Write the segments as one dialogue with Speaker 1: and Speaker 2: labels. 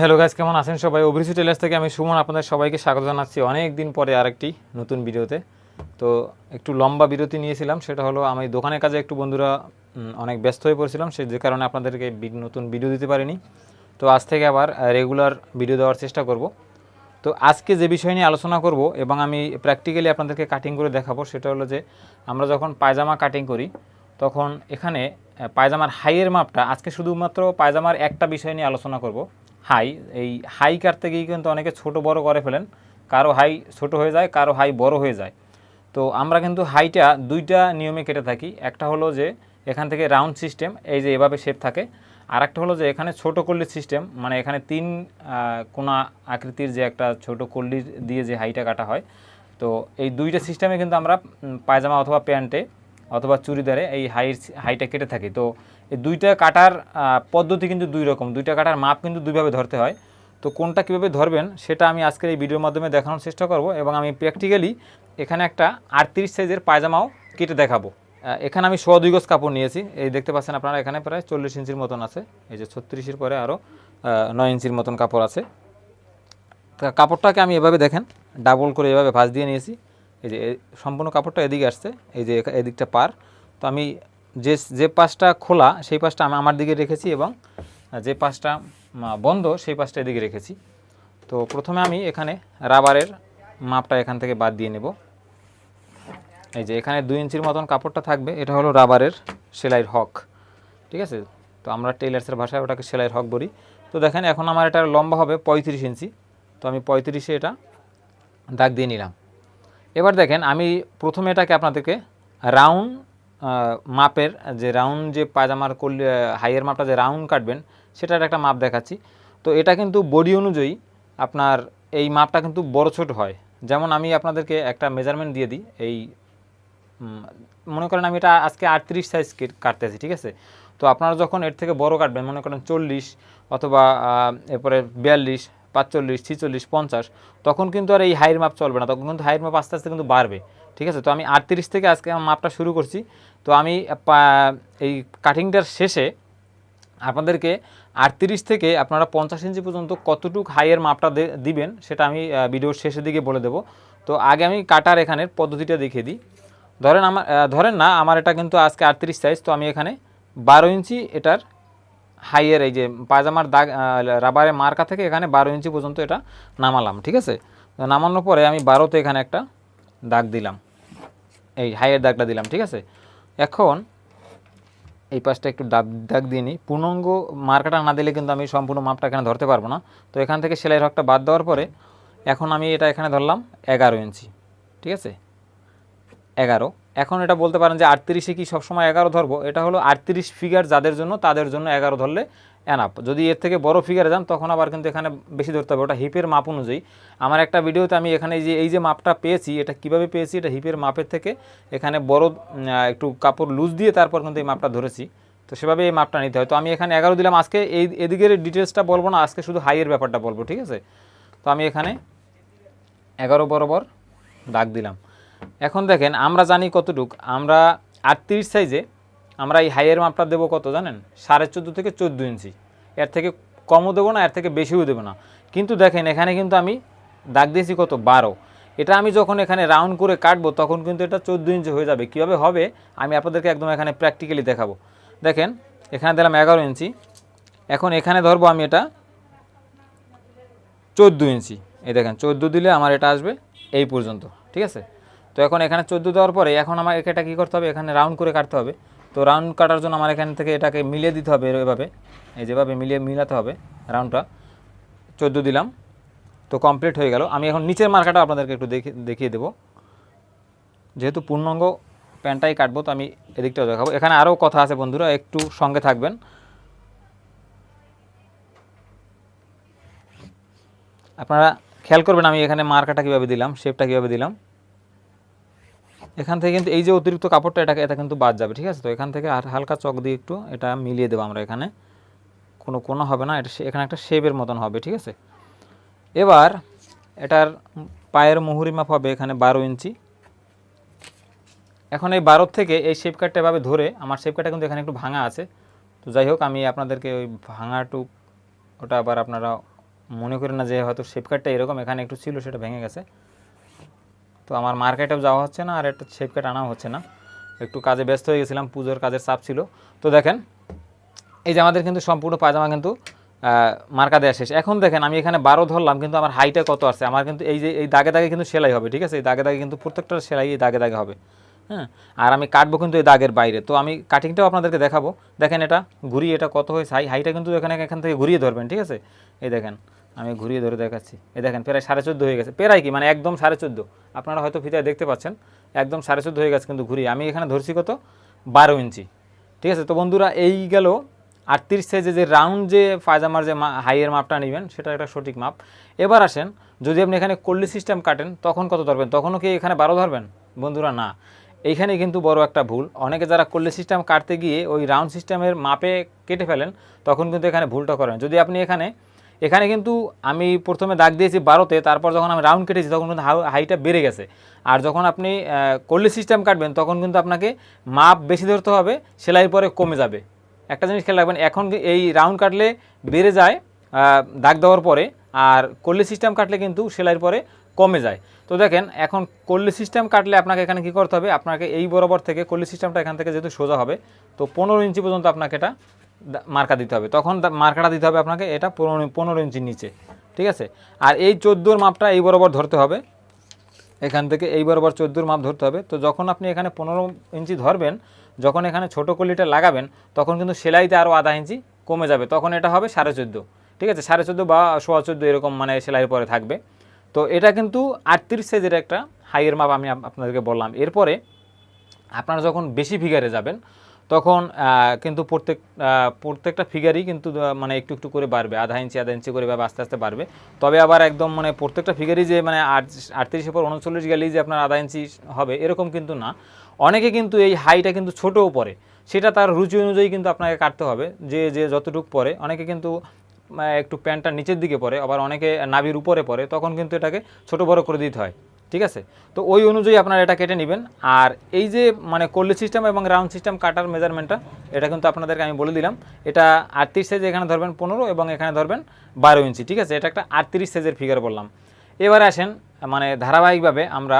Speaker 1: Hello guys কেমন আছেন সবাই? অভিরুচি টেলার্স থেকে আমি সুমন আপনাদের সবাইকে স্বাগত জানাচ্ছি অনেক দিন পরে আরেকটি নতুন ভিডিওতে। তো একটু লম্বা বিরতি নিয়েছিলাম, সেটা হলো আমি দোকানের কাজে একটু বন্ধুরা অনেক ব্যস্ত হয়ে পড়েছিলাম, সে যে কারণে আপনাদেরকে নতুন ভিডিও দিতে পারিনি। তো আজ থেকে আবার রেগুলার ভিডিও দেওয়ার চেষ্টা করব। তো আজকে যে বিষয় নিয়ে আলোচনা করব এবং আমি প্র্যাকটিক্যালি আপনাদেরকে কাটিং করে দেখাবো, সেটা হলো যে আমরা যখন পায়জামা কাটিং করি, তখন এখানে পায়জামার হাইয়ের মাপটা, আজকে শুধুমাত্র পায়জামার একটা বিষয় নিয়ে আলোচনা করব। হাই, এই হাই কাটতে গিয়ে কিন্তু অনেকে ছোট বড় করে ফেলেন। কারও হাই ছোট হয়ে যায়, কারও হাই বড় হয়ে যায়। তো আমরা কিন্তু হাইটা দুইটা নিয়মে কেটে থাকি। একটা হলো যে এখান থেকে রাউন্ড সিস্টেম, এই যে এভাবে শেপ থাকে। আর একটা হলো যে এখানে ছোট কল্লির সিস্টেম মানে এখানে তিন কোনা আকৃতির যে একটা ছোট কল্লির দিয়ে যে হাইটা কাটা হয়। তো এই দুইটা সিস্টেমে কিন্তু আমরা পায়জামা অথবা প্যান্টে অথবা চুড়িদারে এই হাই হাইটা কেটে থাকি। তো এই দুইটা কাটার পদ্ধতি কিন্তু দুই রকম। দুইটা কাটার মাপ কিন্তু দুইভাবে ধরতে হয়। তো কোনটা কীভাবে ধরবেন সেটা আমি আজকের এই ভিডিওর মাধ্যমে দেখানোর চেষ্টা করব এবং আমি প্র্যাকটিক্যালি এখানে একটা আটত্রিশ সাইজের পায়জামাও কেটে দেখাবো। এখানে আমি সোয়া দুই গজ কাপড় নিয়েছি। এই দেখতে পাচ্ছেন আপনারা এখানে প্রায় চল্লিশ ইঞ্চির মতন আছে। এই যে ছত্রিশের পরে আরও নয় ইঞ্চির মতন কাপড় আছে। তা কাপড়টাকে আমি এভাবে দেখেন ডাবল করে এভাবে ভাঁজ দিয়ে নিয়েছি। এই যে সম্পূর্ণ কাপড়টা এদিকে আসছে। এই যে এদিকটা পার। তো আমি যে যে পাশটা খোলা, সেই পাশটা আমি আমার দিকে রেখেছি এবং যে পাশটা বন্ধ, সেই পাশটা এদিকে রেখেছি। তো প্রথমে আমি এখানে রাবারের মাপটা এখান থেকে বাদ দিয়ে নেব। এই যে এখানে দুই ইঞ্চির মতন কাপড়টা থাকবে, এটা হলো রাবারের সেলাইয়ের হক। ঠিক আছে? তো আমরা টেলার্সের ভাষায় ওটাকে সেলাইয়ের হক বলি। তো দেখেন, এখন আমার এটা লম্বা হবে পঁয়ত্রিশ ইঞ্চি। তো আমি পঁয়ত্রিশে এটা দাগ দিয়ে নিলাম। এবার দেখেন, আমি প্রথমে এটাকে আপনাদেরকে রাউন্ড মাপের যে রাউন্ড যে পায়জামার করলে হাইয়ের মাপটা যে রাউন্ড কাটবেন, সেটার একটা মাপ দেখাচ্ছি। তো এটা কিন্তু বডি অনুযায়ী আপনার এই মাপটা কিন্তু বড় ছোট হয়। যেমন আমি আপনাদেরকে একটা মেজারমেন্ট দিয়ে দিই, এই মনে করেন আমি এটা আজকে আটত্রিশ সাইজ কাটতেছি ঠিক আছে? তো আপনারা যখন এর থেকে বড় কাটবেন, মনে করেন চল্লিশ অথবা এরপরে বিয়াল্লিশ, পাঁচচল্লিশ, ছিচল্লিশ, পঞ্চাশ, তখন কিন্তু আর এই হাইয়ের মাপ চলবে না, তখন কিন্তু হাইয়ের মাপ আস্তে আস্তে কিন্তু বাড়বে। ঠিক আছে? তো আমি আটত্রিশ থেকে আজকে মাপটা শুরু করছি। তো আমি এই কাটিংটার শেষে আপনাদেরকে আটত্রিশ থেকে আপনারা পঞ্চাশ ইঞ্চি পর্যন্ত কতটুক হাইয়ের মাপটা দিবেন সেটা আমি ভিডিওর শেষের দিকে বলে দেবো। তো আগে আমি কাটার এখানের পদ্ধতিটা দেখিয়ে দিই। ধরেন আমার ধরেন না, আমার এটা কিন্তু আজকে আটত্রিশ সাইজ তো আমি এখানে বারো ইঞ্চি এটার হাইয়ের এই যে পায়জামার দাগ রাবারের মার্কা থেকে এখানে বারো ইঞ্চি পর্যন্ত এটা নামালাম, ঠিক আছে? নামানোর পরে আমি বারোতে এখানে একটা দাগ দিলাম। এই হাইয়ের দাগটা দিলাম, ঠিক আছে? এখন এই পাশটা একটু দাগ দাগ দিয়ে নিই। পূর্ণাঙ্গ মার্কাটা না দিলে কিন্তু আমি সম্পূর্ণ মাপটা এখানে ধরতে পারব না। তো এখান থেকে সেলাই রকটা বাদ দেওয়ার পরে এখন আমি এটা এখানে ধরলাম এগারো ইঞ্চি, ঠিক আছে? এগারো। এখন এটা বলতে পারেন যে আটত্রিশে কি সবসময় এগারো ধরবো? এটা হলো আটত্রিশ ফিগার যাদের জন্য, তাদের জন্য এগারো ধরলে এনাপ যদি এর থেকে বড় ফিগারে যান, তখন আবার কিন্তু এখানে বেশি ধরতে হবে। ওটা হিপের মাপ অনুযায়ী। আমার একটা ভিডিওতে আমি এখানে যে, এই যে মাপটা পেয়েছি, এটা কীভাবে পেয়েছি, এটা হিপের মাপের থেকে এখানে বড় একটু কাপড় লুজ দিয়ে তারপর কিন্তু এই মাপটা ধরেছি। তো সেভাবে এই মাপটা নিতে হয়। তো আমি এখানে এগারো দিলাম। আজকে এই, এদিকের ডিটেলসটা বলব না, আজকে শুধু হাইয়ের ব্যাপারটা বলব, ঠিক আছে? তো আমি এখানে এগারো বরাবর দাগ দিলাম। এখন দেখেন, আমরা জানি কতটুক। আমরা আটত্রিশ সাইজে আমরা এই হাইয়ের মাপটা দেবো কত জানেন? সাড়ে চোদ্দ থেকে চোদ্দ ইঞ্চি। এর থেকে কমও দেবো না, এর থেকে বেশিও দেবো না। কিন্তু দেখেন, এখানে কিন্তু আমি দাগ দিয়েছি কত? বারো। এটা আমি যখন এখানে রাউন্ড করে কাটবো, তখন কিন্তু এটা চোদ্দ ইঞ্চি হয়ে যাবে। কীভাবে হবে? আমি আপনাদেরকে একদম এখানে প্র্যাকটিক্যালি দেখাবো। দেখেন, এখানে দিলাম এগারো ইঞ্চি। এখন এখানে ধরবো আমি এটা চোদ্দ ইঞ্চি। এই দেখেন, চোদ্দ দিলে আমার এটা আসবে এই পর্যন্ত। ঠিক আছে? তো এখন এখানে চোদ্দ দেওয়ার পরে এখন আমার এটা কী করতে হবে? এখানে রাউন্ড করে কাটতে হবে। তো রাউন্ড কাটার জন্য আমার এখান থেকে এটাকে মিলিয়ে দিতে হবে এভাবে। এই যেভাবে মিলিয়ে মিলাতে হবে রাউন্ডটা চোদ্দ দিলাম। তো কমপ্লিট হয়ে গেল। আমি এখন নিচের মার্কাটা আপনাদেরকে একটু দেখে দেখিয়ে দেবো। যেহেতু পূর্ণাঙ্গ প্যান্টটাই কাটবো, তো আমি এদিকটাও দেখাবো। এখানে আরও কথা আছে বন্ধুরা, একটু সঙ্গে থাকবেন। আপনারা খেয়াল করবেন আমি এখানে মার্কাটা কীভাবে দিলাম শেপটা কীভাবে দিলাম। এখান থেকে কিন্তু এই যে অতিরিক্ত কাপড়টা, এটাকে, এটা কিন্তু বাদ যাবে, ঠিক আছে? তো এখান থেকে আর হালকা চক দিয়ে একটু এটা মিলিয়ে দেবো আমরা এখানে। কোনো কোনো হবে না, এটা এখানে একটা শেপের মতন হবে, ঠিক আছে? এবার এটার পায়ের মুহুরি মাপ হবে এখানে বারো ইঞ্চি। এখন এই বারো থেকে এই শেপ কাটটা এভাবে ধরে, আমার শেপ কাটটা কিন্তু এখানে একটু ভাঙা আছে। তো যাই হোক, আমি আপনাদেরকে ওই ভাঙাটুক, ওটা আবার আপনারা মনে করি না যে হয়তো শেপ কাটটা এরকম এখানে একটু ছিল, সেটা ভেঙে গেছে। তো আমার মার্কেটেও যাওয়া হচ্ছে না আর একটা শেপ কাট আনাও হচ্ছে না। একটু কাজে ব্যস্ত হয়ে গেছিলাম, পুজোর কাজের চাপ ছিল। তো দেখেন, এই যে আমাদের কিন্তু সম্পূর্ণ পায়জামা কিন্তু মার্কা দেওয়া শেষ। এখন দেখেন, আমি এখানে বারো ধরলাম, কিন্তু আমার হাইটে কত আছে? আমার কিন্তু এই যে, এই দাগে দাগে কিন্তু সেলাই হবে, ঠিক আছে? এই দাগে দাগে কিন্তু প্রত্যেকটা সেলাই এই দাগে দাগে হবে হ্যাঁ? আর আমি কাটবো কিন্তু এই দাগের বাইরে। তো আমি কাটিংটাও আপনাদেরকে দেখাবো। দেখেন এটা, ঘুরিয়ে এটা কত হয়েছে? হাই হাইটা কিন্তু এখানে এখান থেকে ঘুরিয়ে ধরবেন, ঠিক আছে? এই দেখেন আমি ঘুরিয়ে ধরে দেখাচ্ছি। এ দেখেন, প্রায় সাড়ে চোদ্দ হয়ে গেছে। প্রায় কি? মানে একদম সাড়ে চোদ্দ। আপনারা হয়তো ফিতায় দেখতে পাচ্ছেন, একদম সাড়ে চোদ্দ হয়ে গেছে কিন্তু ঘুরিয়ে। আমি এখানে ধরছি কত? বারো ইঞ্চি। ঠিক আছে? তো বন্ধুরা, এই গেল আটত্রিশ সাইজে যে রাউন্ড যে পায়জামার যে হাইয়ের মাপটা নেবেন, সেটা একটা সঠিক মাপ। এবার আসেন, যদি আপনি এখানে কল্লি সিস্টেম কাটেন, তখন কত ধরবেন? তখনও কি এখানে বারো ধরবেন? বন্ধুরা, না। এইখানে কিন্তু বড় একটা ভুল। অনেকে যারা কল্লি সিস্টেম কাটতে গিয়ে ওই রাউন্ড সিস্টেমের মাপে কেটে ফেলেন, তখন কিন্তু এখানে ভুলটা করেন। যদি আপনি এখানে এখানে কিন্তু আমি প্রথমে দাগ দিয়েছি বারোতে, তারপর যখন আমি রাউন্ড কেটেছি তখন কিন্তু হাইটা বেড়ে গেছে। আর যখন আপনি কল্লি সিস্টেম কাটবেন, তখন কিন্তু আপনাকে মাপ বেশি ধরতে হবে সেলাইয়ের পরে কমে যাবে। একটা জিনিস খেয়াল রাখবেন, এখন এই রাউন্ড কাটলে বেড়ে যায় দাগ দেওয়ার পরে, আর কল্লি সিস্টেম কাটলে কিন্তু সেলাইয়ের পরে কমে যায়। তো দেখেন, এখন কল্লি সিস্টেম কাটলে আপনাকে এখানে কি করতে হবে, আপনাকে এই বরাবর থেকে কল্লি সিস্টেমটা এখান থেকে যেহেতু সোজা হবে, তো পনেরো ইঞ্চি পর্যন্ত আপনাকে এটা মার্কা দিতে হবে। তখন মার্কাটা দিতে হবে আপনাকে এটা পনেরো ইঞ্চির নিচে, ঠিক আছে? আর এই চোদ্দোর মাপটা এই বরাবর ধরতে হবে। এখান থেকে এই বরাবর চোদ্দোর মাপ ধরতে হবে। তো যখন আপনি এখানে পনেরো ইঞ্চি ধরবেন, যখন এখানে ছোটো কলিটা লাগাবেন, তখন কিন্তু সেলাইতে আরও আধা ইঞ্চি কমে যাবে। তখন এটা হবে সাড়ে চোদ্দ, ঠিক আছে? সাড়ে চোদ্দ বা সোয়া চোদ্দ এরকম মানে সেলাইয়ের পরে থাকবে। তো এটা কিন্তু আটত্রিশ সাইজের একটা হাইয়ের মাপ আমি আপনাদেরকে বললাম। এরপরে আপনারা যখন বেশি ফিগারে যাবেন তখন কিন্তু প্রত্যেক প্রত্যেকটা ফিগারই কিন্তু মানে একটু একটু করে বাড়বে। আধা ইঞ্চি আধা ইঞ্চি করে বা আস্তে আস্তে বাড়বে। তবে আবার একদম মানে প্রত্যেকটা ফিগারই যে মানে আট পর উনচল্লিশ গেলেই যে আপনার আধা ইঞ্চি হবে, এরকম কিন্তু না। অনেকে কিন্তু এই হাইটা কিন্তু ছোটও পড়ে সেটা তার রুচি অনুযায়ী কিন্তু আপনাকে কাটতে হবে, যে যে যতটুকু পরে। অনেকে কিন্তু একটু প্যান্টটা নিচের দিকে পরে, আবার অনেকে নাভির উপরে পরে, তখন কিন্তু এটাকে ছোট বড় করে দিতে হয়। ঠিক আছে? তো ওই অনুযায়ী আপনারা এটা কেটে নেবেন। আর এই যে মানে কল্লি সিস্টেম এবং রাউন্ড সিস্টেম কাটার মেজারমেন্টটা, এটা কিন্তু আপনাদেরকে আমি বলে দিলাম। এটা আটত্রিশ সাইজ, এখানে ধরবেন পনেরো এবং এখানে ধরবেন বারো ইঞ্চি, ঠিক আছে? এটা একটা আটত্রিশ সাইজের ফিগার বললাম। এবারে আসেন মানে ধারাবাহিকভাবে আমরা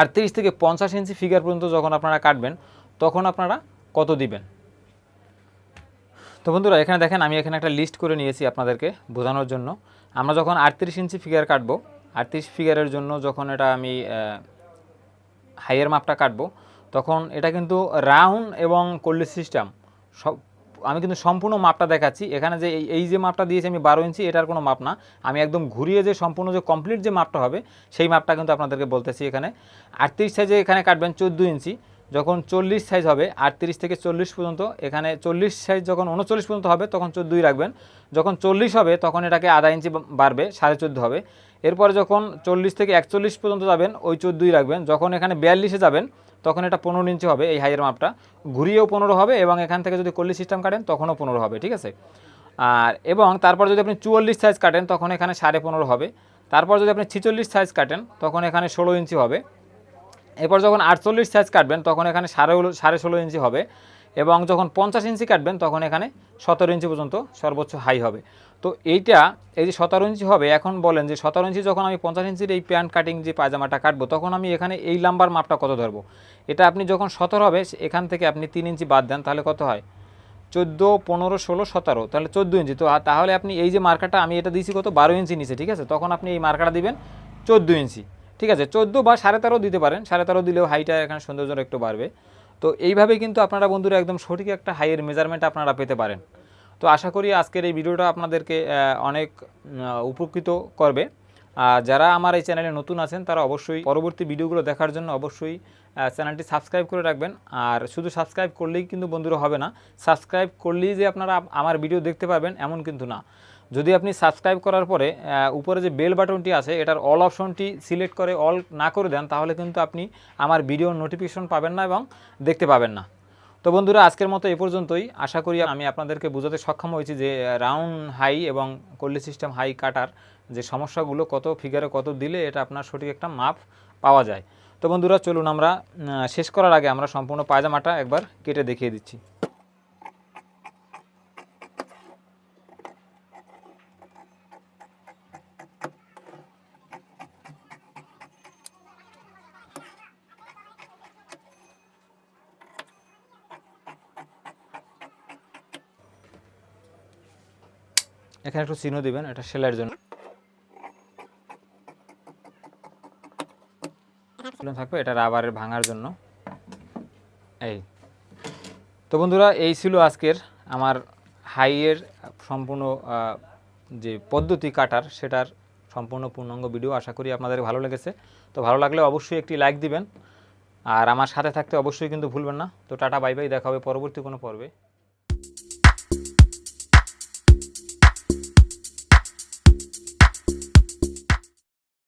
Speaker 1: আটত্রিশ থেকে পঞ্চাশ ইঞ্চি ফিগার পর্যন্ত যখন আপনারা কাটবেন, তখন আপনারা কত দিবেন? তো বন্ধুরা, এখানে দেখেন, আমি এখানে একটা লিস্ট করে নিয়েছি আপনাদেরকে বোঝানোর জন্য। আমরা যখন আটত্রিশ ইঞ্চি ফিগার কাটবো আটত্রিশ ফিগারের জন্য যখন এটা আমি হাইয়ের মাপটা কাটবো, তখন এটা কিন্তু রাউন্ড এবং কল্লি সিস্টেম সব, আমি কিন্তু সম্পূর্ণ মাপটা দেখাচ্ছি। এখানে যে এই- যে মাপটা দিয়েছি আমি বারো ইঞ্চি, এটার কোনো মাপ না। আমি একদম ঘুরিয়ে যে সম্পূর্ণ যে কমপ্লিট যে মাপটা হবে, সেই মাপটা কিন্তু আপনাদেরকে বলতেছি এখানে। আটত্রিশ সাইজে এখানে কাটবেন চোদ্দ ইঞ্চি। যখন চল্লিশ সাইজ হবে, আটত্রিশ থেকে চল্লিশ পর্যন্ত, এখানে চল্লিশ সাইজ যখন উনচল্লিশ পর্যন্ত হবে, তখন চোদ্দোই রাখবেন। যখন চল্লিশ হবে, তখন এটাকে আধা ইঞ্চি বাড়বে, সাড়ে চোদ্দ হবে। এরপরে যখন চল্লিশ থেকে একচল্লিশ পর্যন্ত যাবেন, ওই চোদ্দোই রাখবেন। যখন এখানে বিয়াল্লিশে যাবেন, তখন এটা পনেরো ইঞ্চি হবে এই হাইয়ের মাপটা। ঘুরিয়েও পনেরো হবে এবং এখান থেকে যদি কল্লি সিস্টেম কাটেন, তখনও পনেরো হবে, ঠিক আছে? আর এবং তারপর যদি আপনি চুয়াল্লিশ সাইজ কাটেন, তখন এখানে সাড়ে পনেরো হবে। তারপর যদি আপনি ছিচল্লিশ সাইজ কাটেন, তখন এখানে ষোলো ইঞ্চি হবে। এরপর যখন আটচল্লিশ সাইজ কাটবেন, তখন এখানে সাড়ে সাড়ে ষোলো ইঞ্চি হবে। এবং যখন পঞ্চাশ ইঞ্চি কাটবেন, তখন এখানে সতেরো ইঞ্চি পর্যন্ত সর্বোচ্চ হাই হবে। তো এইটা, এই যে সতেরো ইঞ্চি হবে, এখন বলেন যে সতেরো ইঞ্চি যখন আমি পঞ্চাশ ইঞ্চির এই প্যান্ট কাটিং যে পায়জামাটা কাটবো, তখন আমি এখানে এই লাম্বার মাপটা কত ধরবো? এটা আপনি যখন সতেরো হবে এখান থেকে আপনি তিন ইঞ্চি বাদ দেন, তাহলে কত হয়? চোদ্দ, পনেরো, ষোলো, সতেরো, তাহলে চোদ্দ ইঞ্চি। তো তাহলে আপনি এই যে মার্কাটা আমি এটা দিয়েছি কত? বারো ইঞ্চি নিচে, ঠিক আছে? তখন আপনি এই মার্কাটা দিবেন চোদ্দ ইঞ্চি, ঠিক আছে? চোদ্দ বা সাড়ে তেরো দিতে পারেন। সাড়ে তেরো দিলেও হাইটা এখানে সৌন্দর্য একটু বাড়বে। তো এইভাবে কিন্তু আপনারা বন্ধুরা একদম সঠিক একটা হাইয়ের মেজারমেন্ট আপনারা পেতে পারেন। তো আশা করি আজকের এই ভিডিওটা আপনাদেরকে অনেক উপকৃত করবে। আর যারা আমার এই চ্যানেলে নতুন আছেন, তারা অবশ্যই পরবর্তী ভিডিওগুলো দেখার জন্য অবশ্যই চ্যানেলটি সাবস্ক্রাইব করে রাখবেন। আর শুধু সাবস্ক্রাইব করলেই কিন্তু বন্ধুরা হবে না, সাবস্ক্রাইব করলেই যে আপনারা আমার ভিডিও দেখতে পাবেন এমন কিন্তু না। যদি আপনি সাবস্ক্রাইব করার পরে উপরে যে বেল বাটনটি আছে, এটার অল অপশনটি সিলেক্ট করে অল না করে দেন, তাহলে কিন্তু আপনি আমার ভিডিও নোটিফিকেশন পাবেন না এবং দেখতে পাবেন না। তো বন্ধুরা, আজকের মতো এ পর্যন্তই। আশা করি আমি আপনাদেরকে বোঝাতে সক্ষম হয়েছি যে রাউন্ড হাই এবং কল্লি সিস্টেম হাই কাটার যে সমস্যাগুলো, কত ফিগারে কত দিলে এটা আপনার সঠিক একটা মাপ পাওয়া যায়। তো বন্ধুরা, চলুন আমরা শেষ করার আগে আমরা সম্পূর্ণ পায়জামাটা একবার কেটে দেখিয়ে দিচ্ছি। এখানে একটু চিহ্ন দিবেন, এটা সেলাইয়ের জন্য। থাকবে, এটা রাবারের ভাঙার জন্য। এই। তো বন্ধুরা, এই ছিল আজকের আমার হাইয়ের সম্পূর্ণ যে পদ্ধতি কাটার, সেটার সম্পূর্ণ পূর্ণাঙ্গ ভিডিও। আশা করি আপনাদের ভালো লেগেছে। তো ভালো লাগলে অবশ্যই একটি লাইক দিবেন। আর আমার সাথে থাকতে অবশ্যই কিন্তু ভুলবেন না। তো টাটা, বাই বাই, দেখা হবে পরবর্তী কোনো পর্বে।